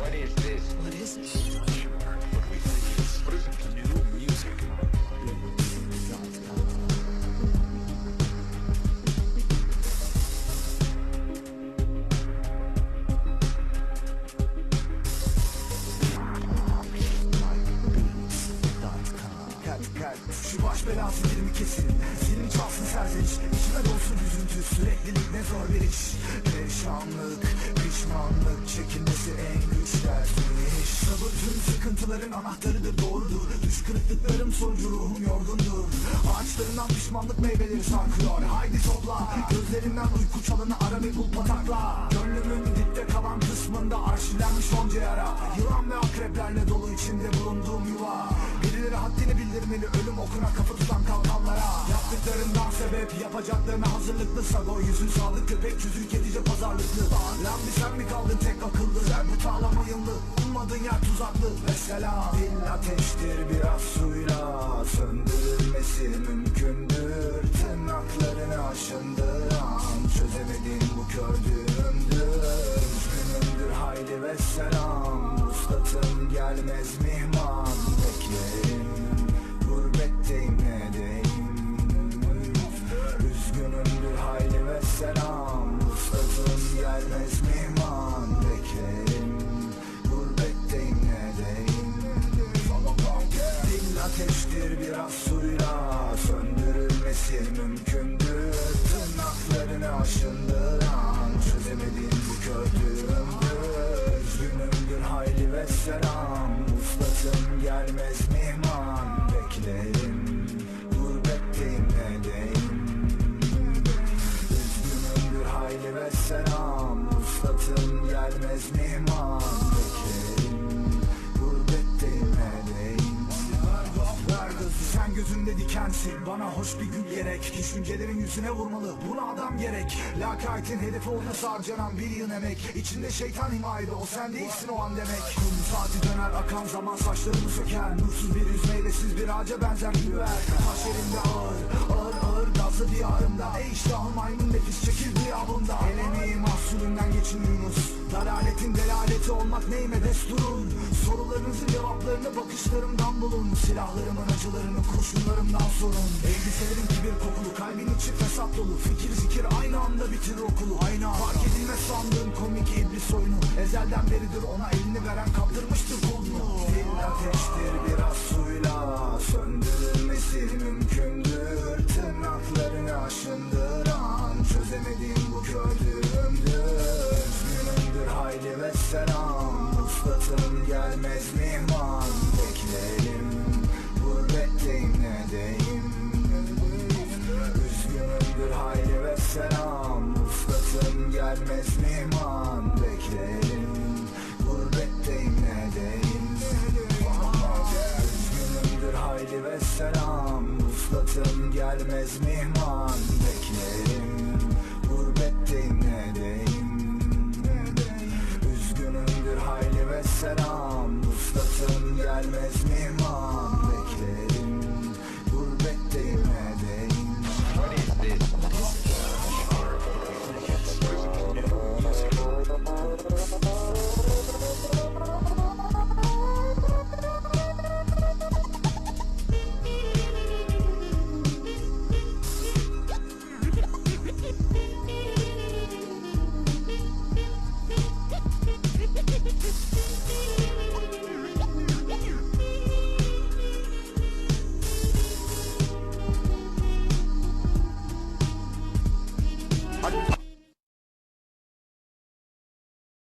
What is this? What is it? Şu baş belası dilimi kesin. Zilini çalsın serzeniş. İçime dolsun üzüntü. Süreklilik ne zor bir iş. Perişanlık, pişmanlık. Çekilmesi en güç dersmiş Sabır tüm sıkıntıların anahtarıdır doğrudur. Düş kırıklıklarım sonucu ruhum yorgundur. Ağaçlarından pişmanlık meyveleri sarkıyor. Haydi topla. Gözlerinden uyku çalını ara ve bul patakla. Gönlümün dipte kalan kısmında arşivlenmiş onca yara. Yılan ve akreplerle dolu içinde bulunduğum yuva bildirmeli ölüm okuna kafa tutan kalkanlara. Yaptıklarından sebep yapacaklarına hazırlıklı. Sago yüzün sağlık köpek yüzü kedice pazarlıklı. Lan bir sen mi kaldın tek akıllı? Sen bu tağlam oyunlu Ummadığın yer tuzaklı. Mesela Dil ateştir biraz suyla Söndürülmesi mümkündür. Tırnaklarını aşındıran Çözemediğin bu kördüğümdür Üzgünümdür haydi ve selam. Uslatım gelmez mihman. Beklerim selam Uslatım gelmez mihman Beklerim Gurbetteyim ne deyim Dil ateştir biraz suyla Söndürülmesi mümkündür. Tırnaklarını aşındıran gelmez mihman Beklerim Gurbetteyim ne deyim Ver gözü sen gözümde dikensin. Bana hoş bir gül gerek. Düşüncelerin yüzüne vurmalı buna adam gerek. Lakaytin hedefi olması harcanan bir yıl emek. İçinde şeytan himayede o sen değilsin o an demek. Kum saati döner akan zaman saçlarımı söker. Nursuz bir yüz meyvesiz bir ağaca benzer güver Taş elimde ağır ağır ağır gazlı diyarımda. Ey iştahım maymun nefis çekil gıyabımda Elemeği mahsulünden geçin Yunus Dalaletin delaleti olmak neyime desturun Sorularınızın cevaplarını bakışlarımdan bulun. Silahlarımın acılarını kurşunlarımdan sorun. Elbiselerin kibir kokulu kalbin içi fesat dolu. Fikir zikir aynı anda bitirir okulu. Aynı anda. Fark edilmez sandığın komik iblis oyunu. Ezelden beridir ona elini veren kaptırmıştır kolunu. Dil ateştir biraz suyla Gelmez mihman Beklerim. Gurbetteyim ne deyim? Üzgünümdür hayli ve selam. Uslatım gelmez mihman